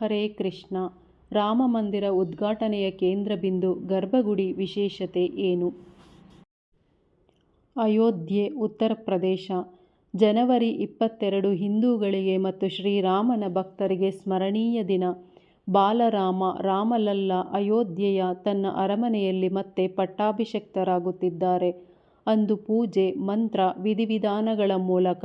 ಹರೇ ಕೃಷ್ಣ. ರಾಮ ಮಂದಿರ ಉದ್ಘಾಟನೆಯ ಕೇಂದ್ರ ಬಿಂದು ಗರ್ಭಗುಡಿ ವಿಶೇಷತೆ ಏನು? ಅಯೋಧ್ಯೆ, ಉತ್ತರ ಪ್ರದೇಶ. ಜನವರಿ ಇಪ್ಪತ್ತೆರಡು ಹಿಂದೂಗಳಿಗೆ ಮತ್ತು ಶ್ರೀರಾಮನ ಭಕ್ತರಿಗೆ ಸ್ಮರಣೀಯ ದಿನ. ಬಾಲರಾಮ, ರಾಮಲಲ್ಲ ಅಯೋಧ್ಯೆಯ ತನ್ನ ಅರಮನೆಯಲ್ಲಿ ಮತ್ತೆ ಪಟ್ಟಾಭಿಷಕ್ತರಾಗುತ್ತಿದ್ದಾರೆ. ಅಂದು ಪೂಜೆ, ಮಂತ್ರ, ವಿಧಿವಿಧಾನಗಳ ಮೂಲಕ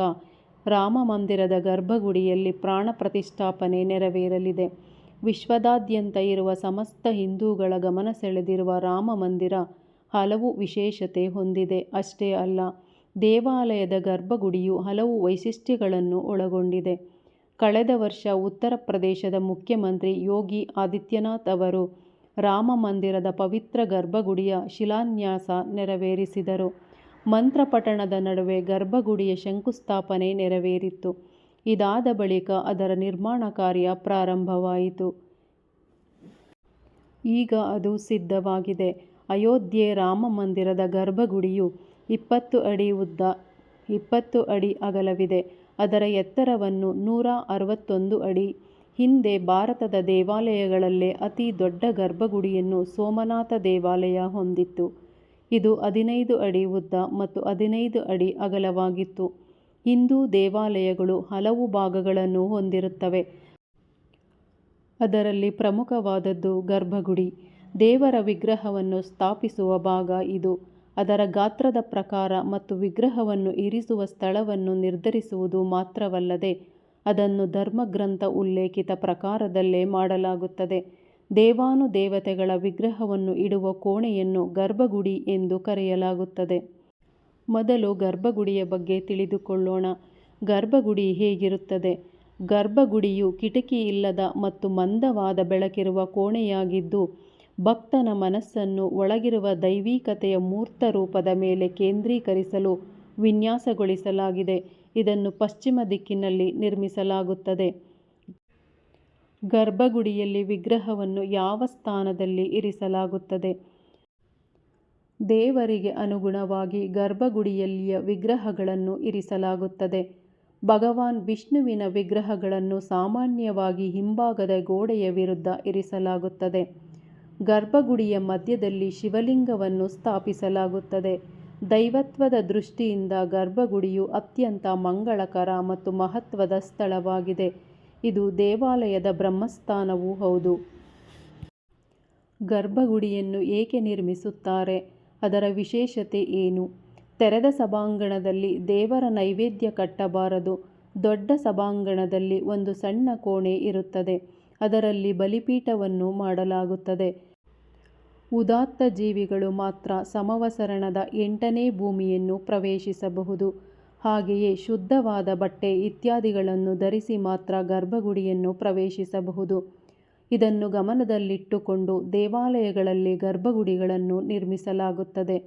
ರಾಮ ಮಂದಿರದ ಗರ್ಭಗುಡಿಯಲ್ಲಿ ಪ್ರಾಣ ಪ್ರತಿಷ್ಠಾಪನೆ ನೆರವೇರಲಿದೆ. ವಿಶ್ವದಾದ್ಯಂತ ಇರುವ ಸಮಸ್ತ ಹಿಂದೂಗಳ ಗಮನ ಸೆಳೆದಿರುವ ರಾಮ ಮಂದಿರ ಹಲವು ವಿಶೇಷತೆ ಹೊಂದಿದೆ. ಅಷ್ಟೇ ಅಲ್ಲ, ದೇವಾಲಯದ ಗರ್ಭಗುಡಿಯು ಹಲವು ವೈಶಿಷ್ಟ್ಯಗಳನ್ನು ಒಳಗೊಂಡಿದೆ. ಕಳೆದ ವರ್ಷ ಉತ್ತರ ಪ್ರದೇಶದ ಮುಖ್ಯಮಂತ್ರಿ ಯೋಗಿ ಆದಿತ್ಯನಾಥ್ ಅವರು ರಾಮ ಮಂದಿರದ ಪವಿತ್ರ ಗರ್ಭಗುಡಿಯ ಶಿಲಾನ್ಯಾಸ ನೆರವೇರಿಸಿದರು. ಮಂತ್ರ ಪಠಣದ ನಡುವೆ ಗರ್ಭಗುಡಿಯ ಶಂಕುಸ್ಥಾಪನೆ ನೆರವೇರಿತ್ತು. ಇದಾದ ಬಳಿಕ ಅದರ ನಿರ್ಮಾಣ ಕಾರ್ಯ ಪ್ರಾರಂಭವಾಯಿತು. ಈಗ ಅದು ಸಿದ್ಧವಾಗಿದೆ. ಅಯೋಧ್ಯೆ ರಾಮ ಮಂದಿರದ ಗರ್ಭಗುಡಿಯು ಇಪ್ಪತ್ತು ಅಡಿ ಉದ್ದ, ಇಪ್ಪತ್ತು ಅಡಿ ಅಗಲವಿದೆ. ಅದರ ಎತ್ತರವನ್ನು ನೂರ ಅರವತ್ತೊಂದು ಅಡಿ. ಹಿಂದೆ ಭಾರತದ ದೇವಾಲಯಗಳಲ್ಲೇ ಅತಿ ದೊಡ್ಡ ಗರ್ಭಗುಡಿಯನ್ನು ಸೋಮನಾಥ ದೇವಾಲಯ ಹೊಂದಿತ್ತು. ಇದು ಹದಿನೈದು ಅಡಿ ಉದ್ದ ಮತ್ತು ಹದಿನೈದು ಅಡಿ ಅಗಲವಾಗಿತ್ತು. ಹಿಂದೂ ದೇವಾಲಯಗಳು ಹಲವು ಭಾಗಗಳನ್ನು ಹೊಂದಿರುತ್ತವೆ. ಅದರಲ್ಲಿ ಪ್ರಮುಖವಾದದ್ದು ಗರ್ಭಗುಡಿ. ದೇವರ ವಿಗ್ರಹವನ್ನು ಸ್ಥಾಪಿಸುವ ಭಾಗ ಇದು. ಅದರ ಗಾತ್ರದ ಪ್ರಕಾರ ಮತ್ತು ವಿಗ್ರಹವನ್ನು ಇರಿಸುವ ಸ್ಥಳವನ್ನು ನಿರ್ಧರಿಸುವುದು ಮಾತ್ರವಲ್ಲದೆ ಅದನ್ನು ಧರ್ಮಗ್ರಂಥ ಉಲ್ಲೇಖಿತ ಪ್ರಕಾರದಲ್ಲೇ ಮಾಡಲಾಗುತ್ತದೆ. ದೇವಾನುದೇವತೆಗಳ ವಿಗ್ರಹವನ್ನು ಇಡುವ ಕೋಣೆಯನ್ನು ಗರ್ಭಗುಡಿ ಎಂದು ಕರೆಯಲಾಗುತ್ತದೆ. ಮೊದಲು ಗರ್ಭಗುಡಿಯ ಬಗ್ಗೆ ತಿಳಿದುಕೊಳ್ಳೋಣ. ಗರ್ಭಗುಡಿ ಹೇಗಿರುತ್ತದೆ? ಗರ್ಭಗುಡಿಯು ಕಿಟಕಿಯಿಲ್ಲದ ಮತ್ತು ಮಂದವಾದ ಬೆಳಕಿರುವ ಕೋಣೆಯಾಗಿದ್ದು, ಭಕ್ತನ ಮನಸ್ಸನ್ನು ಒಳಗಿರುವ ದೈವಿಕತೆಯ ಮೂರ್ತ ರೂಪದ ಮೇಲೆ ಕೇಂದ್ರೀಕರಿಸಲು ವಿನ್ಯಾಸಗೊಳಿಸಲಾಗಿದೆ. ಇದನ್ನು ಪಶ್ಚಿಮ ದಿಕ್ಕಿನಲ್ಲಿ ನಿರ್ಮಿಸಲಾಗುತ್ತದೆ. ಗರ್ಭಗುಡಿಯಲ್ಲಿ ವಿಗ್ರಹವನ್ನು ಯಾವ ಸ್ಥಾನದಲ್ಲಿ ಇರಿಸಲಾಗುತ್ತದೆ? ದೇವರಿಗೆ ಅನುಗುಣವಾಗಿ ಗರ್ಭಗುಡಿಯಲ್ಲಿಯ ವಿಗ್ರಹಗಳನ್ನು ಇರಿಸಲಾಗುತ್ತದೆ. ಭಗವಾನ್ ವಿಷ್ಣುವಿನ ವಿಗ್ರಹಗಳನ್ನು ಸಾಮಾನ್ಯವಾಗಿ ಹಿಂಭಾಗದ ಗೋಡೆಯ ವಿರುದ್ಧ ಇರಿಸಲಾಗುತ್ತದೆ. ಗರ್ಭಗುಡಿಯ ಮಧ್ಯದಲ್ಲಿ ಶಿವಲಿಂಗವನ್ನು ಸ್ಥಾಪಿಸಲಾಗುತ್ತದೆ. ದೈವತ್ವದ ದೃಷ್ಟಿಯಿಂದ ಗರ್ಭಗುಡಿಯು ಅತ್ಯಂತ ಮಂಗಳಕರ ಮತ್ತು ಮಹತ್ವದ ಸ್ಥಳವಾಗಿದೆ. ಇದು ದೇವಾಲಯದ ಬ್ರಹ್ಮಸ್ಥಾನವೂ ಹೌದು. ಗರ್ಭಗುಡಿಯನ್ನು ಏಕೆ ನಿರ್ಮಿಸುತ್ತಾರೆ? ಅದರ ವಿಶೇಷತೆ ಏನು? ತೆರೆದ ಸಭಾಂಗಣದಲ್ಲಿ ದೇವರ ನೈವೇದ್ಯ ಕಟ್ಟಬಾರದು. ದೊಡ್ಡ ಸಭಾಂಗಣದಲ್ಲಿ ಒಂದು ಸಣ್ಣ ಕೋಣೆ ಇರುತ್ತದೆ. ಅದರಲ್ಲಿ ಬಲಿಪೀಠವನ್ನು ಮಾಡಲಾಗುತ್ತದೆ. ಉದಾತ್ತ ಜೀವಿಗಳು ಮಾತ್ರ ಸಮವಸರಣದ ಎಂಟನೇ ಭೂಮಿಯನ್ನು ಪ್ರವೇಶಿಸಬಹುದು. ಹಾಗೆಯೇ ಶುದ್ಧವಾದ ಬಟ್ಟೆ ಇತ್ಯಾದಿಗಳನ್ನು ಧರಿಸಿ ಮಾತ್ರ ಗರ್ಭಗುಡಿಯನ್ನು ಪ್ರವೇಶಿಸಬಹುದು. ಇದನ್ನು ಗಮನದಲ್ಲಿಟ್ಟುಕೊಂಡು ದೇವಾಲಯಗಳಲ್ಲಿ ಗರ್ಭಗುಡಿಗಳನ್ನು ನಿರ್ಮಿಸಲಾಗುತ್ತದೆ.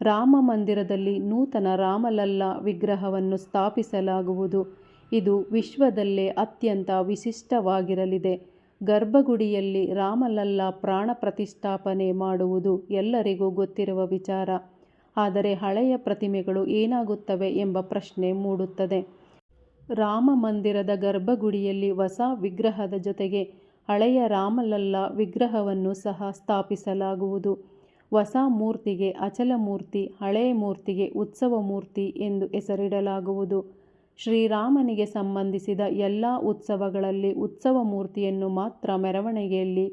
ರಾಮ ಮಂದಿರದಲ್ಲಿ ನೂತನ ರಾಮಲಲ್ಲ ವಿಗ್ರಹವನ್ನು ಸ್ಥಾಪಿಸಲಾಗುವುದು. ಇದು ವಿಶ್ವದಲ್ಲೇ ಅತ್ಯಂತ ವಿಶಿಷ್ಟವಾಗಿರಲಿದೆ. ಗರ್ಭಗುಡಿಯಲ್ಲಿ ರಾಮಲಲ್ಲ ಪ್ರಾಣ ಪ್ರತಿಷ್ಠಾಪನೆ ಮಾಡುವುದು ಎಲ್ಲರಿಗೂ ಗೊತ್ತಿರುವ ವಿಚಾರ. ಆದರೆ ಹಳೆಯ ಪ್ರತಿಮೆಗಳು ಏನಾಗುತ್ತವೆ ಎಂಬ ಪ್ರಶ್ನೆ ಮೂಡುತ್ತದೆ. ರಾಮ ಮಂದಿರದ ಗರ್ಭಗುಡಿಯಲ್ಲಿ ಹೊಸ ವಿಗ್ರಹದ ಜೊತೆಗೆ ಹಳೆಯ ರಾಮಲಲ್ಲ ವಿಗ್ರಹವನ್ನು ಸಹ ಸ್ಥಾಪಿಸಲಾಗುವುದು. ಹೊಸ ಮೂರ್ತಿಗೆ ಅಚಲ ಮೂರ್ತಿ, ಹಳೆಯ ಮೂರ್ತಿಗೆ ಉತ್ಸವ ಮೂರ್ತಿ ಎಂದು ಹೆಸರಿಡಲಾಗುವುದು. ಶ್ರೀರಾಮನಿಗೆ ಸಂಬಂಧಿಸಿದ ಎಲ್ಲ ಉತ್ಸವಗಳಲ್ಲಿ ಉತ್ಸವ ಮೂರ್ತಿಯನ್ನು ಮಾತ್ರ ಮೆರವಣಿಗೆಯಲ್ಲಿ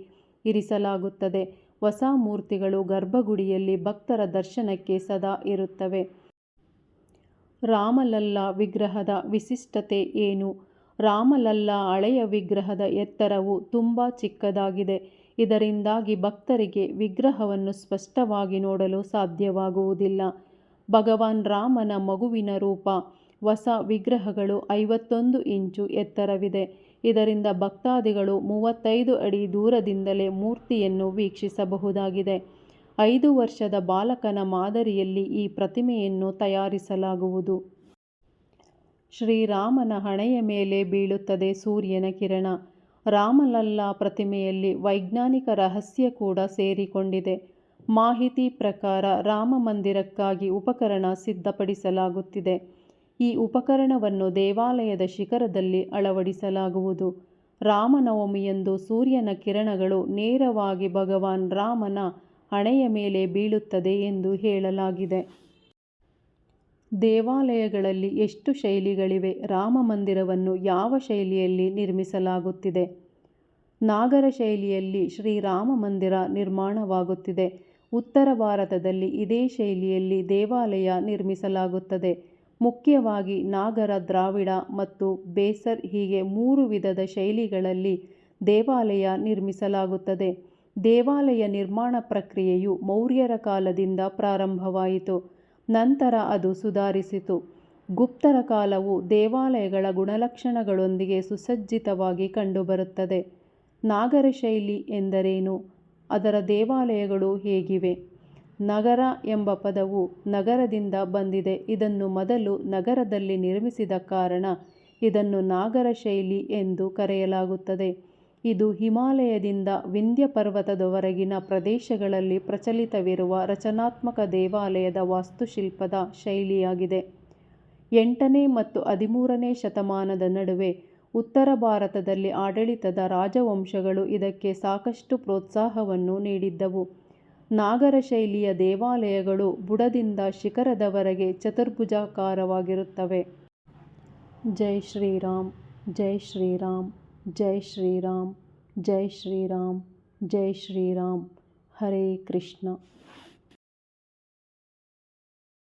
ಇರಿಸಲಾಗುತ್ತದೆ. ಹೊಸ ಮೂರ್ತಿಗಳು ಗರ್ಭಗುಡಿಯಲ್ಲಿ ಭಕ್ತರ ದರ್ಶನಕ್ಕೆ ಸದಾ ಇರುತ್ತವೆ. ರಾಮಲಲ್ಲ ವಿಗ್ರಹದ ವಿಶಿಷ್ಟತೆ ಏನು? ರಾಮಲಲ್ಲ ಹಳೆಯ ವಿಗ್ರಹದ ಎತ್ತರವು ತುಂಬ ಚಿಕ್ಕದಾಗಿದೆ. ಇದರಿಂದಾಗಿ ಭಕ್ತರಿಗೆ ವಿಗ್ರಹವನ್ನು ಸ್ಪಷ್ಟವಾಗಿ ನೋಡಲು ಸಾಧ್ಯವಾಗುವುದಿಲ್ಲ. ಭಗವಾನ್ ರಾಮನ ಮಗುವಿನ ರೂಪ, ಹೊಸ ವಿಗ್ರಹಗಳು ಐವತ್ತೊಂದು ಇಂಚು ಎತ್ತರವಿದೆ. ಇದರಿಂದ ಭಕ್ತಾದಿಗಳು ಮೂವತ್ತೈದು ಅಡಿ ದೂರದಿಂದಲೇ ಮೂರ್ತಿಯನ್ನು ವೀಕ್ಷಿಸಬಹುದಾಗಿದೆ. ಐದು ವರ್ಷದ ಬಾಲಕನ ಮಾದರಿಯಲ್ಲಿ ಈ ಪ್ರತಿಮೆಯನ್ನು ತಯಾರಿಸಲಾಗುವುದು. ಶ್ರೀರಾಮನ ಹಣೆಯ ಮೇಲೆ ಬೀಳುತ್ತದೆ ಸೂರ್ಯನ ಕಿರಣ. ರಾಮಲಲ್ಲಾ ಪ್ರತಿಮೆಯಲ್ಲಿ ವೈಜ್ಞಾನಿಕ ರಹಸ್ಯ ಕೂಡ ಸೇರಿಕೊಂಡಿದೆ. ಮಾಹಿತಿ ಪ್ರಕಾರ ರಾಮ ಮಂದಿರಕ್ಕಾಗಿ ಉಪಕರಣ ಸಿದ್ಧಪಡಿಸಲಾಗುತ್ತಿದೆ. ಈ ಉಪಕರಣವನ್ನು ದೇವಾಲಯದ ಶಿಖರದಲ್ಲಿ ಅಳವಡಿಸಲಾಗುವುದು ರಾಮನವಮಿಯಂದು ಸೂರ್ಯನ ಕಿರಣಗಳು ನೇರವಾಗಿ ಭಗವಾನ್ ರಾಮನ ಹಣೆಯ ಮೇಲೆ ಬೀಳುತ್ತದೆ ಎಂದು ಹೇಳಲಾಗಿದೆ. ದೇವಾಲಯಗಳಲ್ಲಿ ಎಷ್ಟು ಶೈಲಿಗಳಿವೆ ರಾಮ ಮಂದಿರವನ್ನು ಯಾವ ಶೈಲಿಯಲ್ಲಿ ನಿರ್ಮಿಸಲಾಗುತ್ತಿದೆ? ನಾಗರ ಶೈಲಿಯಲ್ಲಿ ಶ್ರೀರಾಮ ಮಂದಿರ ನಿರ್ಮಾಣವಾಗುತ್ತಿದೆ. ಉತ್ತರ ಭಾರತದಲ್ಲಿ ಇದೇ ಶೈಲಿಯಲ್ಲಿ ದೇವಾಲಯ ನಿರ್ಮಿಸಲಾಗುತ್ತದೆ. ಮುಖ್ಯವಾಗಿ ನಾಗರ ದ್ರಾವಿಡ ಮತ್ತು ಬೇಸರ್ ಹೀಗೆ ಮೂರು ವಿಧದ ಶೈಲಿಗಳಲ್ಲಿ ದೇವಾಲಯ ನಿರ್ಮಿಸಲಾಗುತ್ತದೆ. ದೇವಾಲಯ ನಿರ್ಮಾಣ ಪ್ರಕ್ರಿಯೆಯು ಮೌರ್ಯರ ಕಾಲದಿಂದ ಪ್ರಾರಂಭವಾಯಿತು. ನಂತರ ಅದು ಸುಧಾರಿಸಿತು. ಗುಪ್ತರ ಕಾಲವು ದೇವಾಲಯಗಳ ಗುಣಲಕ್ಷಣಗಳೊಂದಿಗೆ ಸುಸಜ್ಜಿತವಾಗಿ ಕಂಡುಬರುತ್ತದೆ. ನಾಗರ ಶೈಲಿ ಎಂದರೇನು? ಅದರ ದೇವಾಲಯಗಳು ಹೇಗಿವೆ? ನಗರ ಎಂಬ ಪದವು ನಗರದಿಂದ ಬಂದಿದೆ ಇದನ್ನು ಮೊದಲು ನಗರದಲ್ಲಿ ನಿರ್ಮಿಸಿದ ಕಾರಣ ಇದನ್ನು ನಾಗರ ಶೈಲಿ ಎಂದು ಕರೆಯಲಾಗುತ್ತದೆ. ಇದು ಹಿಮಾಲಯದಿಂದ ವಿಂಧ್ಯ ಪರ್ವತದವರೆಗಿನ ಪ್ರದೇಶಗಳಲ್ಲಿ ಪ್ರಚಲಿತವಿರುವ ರಚನಾತ್ಮಕ ದೇವಾಲಯದ ವಾಸ್ತುಶಿಲ್ಪದ ಶೈಲಿಯಾಗಿದೆ. ಎಂಟನೇ ಮತ್ತು ಹದಿಮೂರನೇ ಶತಮಾನದ ನಡುವೆ ಉತ್ತರ ಭಾರತದಲ್ಲಿ ಆಡಳಿತದ ರಾಜವಂಶಗಳು ಇದಕ್ಕೆ ಸಾಕಷ್ಟು ಪ್ರೋತ್ಸಾಹವನ್ನು ನೀಡಿದ್ದವು. ನಾಗರ ಶೈಲಿಯ ದೇವಾಲಯಗಳು ಬುಡದಿಂದ ಶಿಖರದವರೆಗೆ ಚತುರ್ಭುಜಾಕಾರವಾಗಿರುತ್ತವೆ. ಜೈ ಶ್ರೀರಾಮ್ ಜೈ ಶ್ರೀರಾಮ್ ಜೈ ಶ್ರೀರಾಮ್ ಜೈ ಶ್ರೀರಾಮ್ ಜೈ ಶ್ರೀರಾಮ್ ಹರೇ ಕೃಷ್ಣ